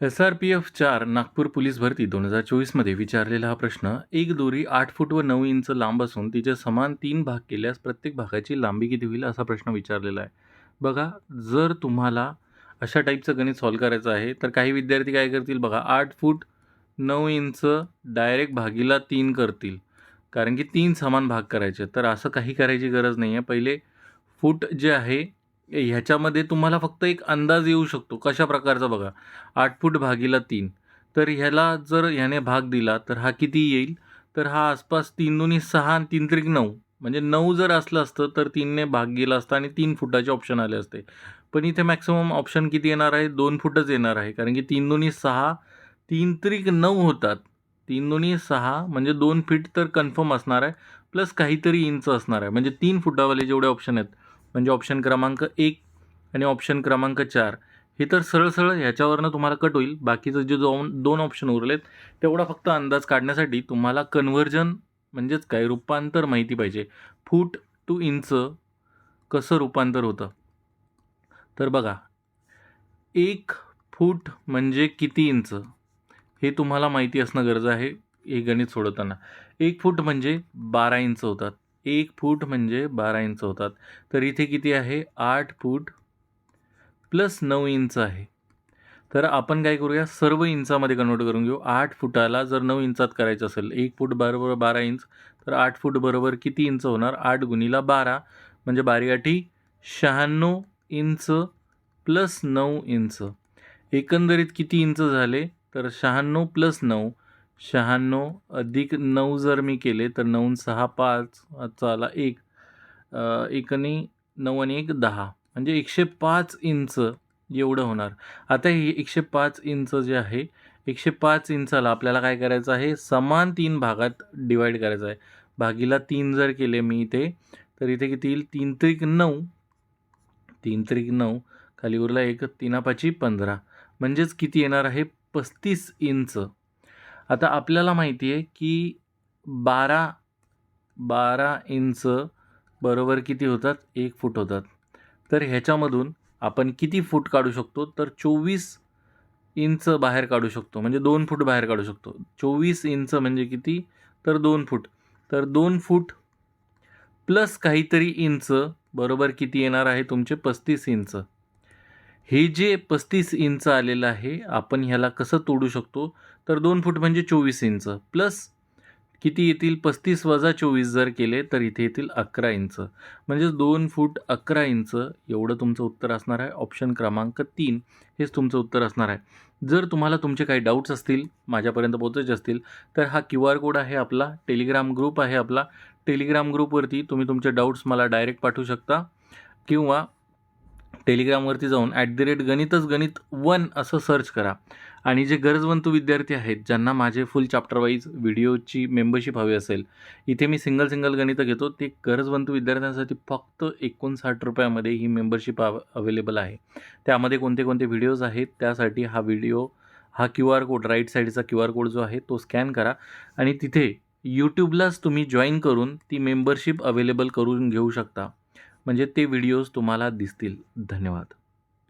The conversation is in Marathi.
एस आर पी एफ चार नागपूर पोलीस भरती दोन हजार चोवीसमध्ये विचारलेला हा प्रश्न एक दोरी आठ फूट व नऊ इंच लांब असून तिचे समान तीन भाग केल्यास प्रत्येक भागाची लांबी किती होईल असा प्रश्न विचारलेला आहे. बघा जर तुम्हाला अशा टाईपचं गणित सॉल्व करायचं आहे तर काही विद्यार्थी काय करतील बघा आठ फूट नऊ इंच डायरेक्ट भागीला तीन करतील. कारण की तीन समान भाग करायचे तर असं काही करायची गरज नाही आहे पहिले फूट जे आहे ह्याच्यामध्ये तुम्हाला फक्त एक अंदाज येऊ शकतो. कशा प्रकारचा बघा. आठ फूट भागीला तीन. तर ह्याला जर ह्याने भाग दिला तर हा किती येईल? तर हा आसपास तीन दोन्ही सहा आणि तीन त्रिक नऊ. म्हणजे नऊ जर असलं असतं तर तीनने भाग गेला असता आणि तीन फुटाचे ऑप्शन आले असते. पण इथे मॅक्सिमम ऑप्शन किती येणार आहे? दोन फुटच येणार आहे. कारण की तीन दोन्ही सहा तीन त्रिक नऊ होतात. तीन दोन्ही सहा म्हणजे दोन फीट तर कन्फर्म असणार आहे. प्लस काहीतरी इंच असणार आहे. म्हणजे तीन फुटावाले जेवढे ऑप्शन आहेत म्हणजे ऑप्शन क्रमांक एक आणि ऑप्शन क्रमांक चार. हे तर सरळ सरळ ह्याच्यावरनं तुम्हाला कट होईल. बाकीचं जे दोन दोन ऑप्शन उरलेत तेवढा फक्त अंदाज काढण्यासाठी तुम्हाला कन्व्हर्जन म्हणजेच काय? रूपांतर माहिती पाहिजे. फूट टू इंच कसं रूपांतर होतं? तर बघा एक फूट म्हणजे किती इंच? हे तुम्हाला माहिती असणं गरज आहे हे गणित सोडवताना. एक फूट म्हणजे बारा इंच होतात. एक फूट म्हणजे बारा इंच होतात. तर इथे किती आहे? आठ फूट प्लस नऊ इंच आहे. तर आपण काय करूया? सर्व इंचामध्ये कन्वर्ट करून घेऊ. आठ फुटाला जर नऊ इंचात करायचं असेल एक फूट बरोबर बारा इंच तर आठ फूट बरोबर किती इंच होणार? आठ गुणीला बारा. म्हणजे बारी शहाण्णव इंच प्लस नऊ इंच. एकंदरीत किती इंच झाले? तर शहाण्णव प्लस नऊ. शहाण्णव अधिक नऊ जर मी केले तर नऊ सहा पाच चाला एक. एकने नऊ आणि एक दहा. म्हणजे एकशे पाच इंच एवढं होणार. आता हे एकशे पाच इंच जे आहे एकशे पाच इंचाला आपल्याला काय करायचं आहे? समान तीन भागात डिवाईड करायचं आहे. भागीला तीन जर केले मी इथे तर इथे किती येईल? तीन त्रिक नऊ. तीन त्रिक नऊ खाली उरला एक तीनापाची पंधरा म्हणजेच किती येणार आहे? पस्तीस इंच. आता आपल्याला माहिती आहे की बारा बारा इंच बरोबर किती होतात? एक फूट होतात. तर ह्याच्यामधून आपण किती फूट काढू शकतो? तर चोवीस इंच बाहेर काढू शकतो. म्हणजे दोन फूट बाहेर काढू शकतो. चोवीस इंच म्हणजे किती? तर दोन फूट. तर दोन फूट प्लस काहीतरी इंच बरोबर किती येणार आहे? तुमचे पस्तीस इंच. हे जे पस्तीस इंच आलेलं आहे आपण ह्याला कसं तोडू शकतो? तर दोन फूट म्हणजे चोवीस इंच. प्लस किती येतील? पस्तीस वजा चोवीस जर केले तर इथे येतील अकरा इंच. म्हणजेच दोन फूट अकरा इंच एवढं तुमचं उत्तर असणार आहे. ऑप्शन क्रमांक तीन हेच तुमचं उत्तर असणार आहे. जर तुम्हाला तुमचे काही डाऊट्स असतील माझ्यापर्यंत पोहोचायचे असतील तर हा क्यू आर कोड आहे आपला टेलिग्राम ग्रुप आहे आपला. टेलिग्राम ग्रुपवरती तुम्ही तुमचे डाऊट्स मला डायरेक्ट पाठवू शकता. किंवा टेलिग्रामवरती जाऊन ॲट द रेट गणितच गणित वन असं सर्च करा. आणि जे गरजवंतू विद्यार्थी आहेत ज्यांना माझे फुल चॅप्टर वाईज व्हिडिओची मेंबरशिप हवी असेल इथे मी सिंगल सिंगल गणितं घेतो. ते गरजवंतू विद्यार्थ्यांसाठी फक्त एकोणसाठ रुपयामध्ये ही मेंबरशिप अव अवेलेबल आहे. त्यामध्ये कोणते कोणते व्हिडिओज आहेत त्यासाठी हा व्हिडिओ हा क्यू आर कोड राईट साईडचा क्यू आर कोड जो आहे तो स्कॅन करा. आणि तिथे यूट्यूबलाच तुम्ही जॉईन करून ती मेंबरशिप अवेलेबल करून घेऊ शकता. म्हणजे ते व्हिडिओज तुम्हाला दिसतील. धन्यवाद.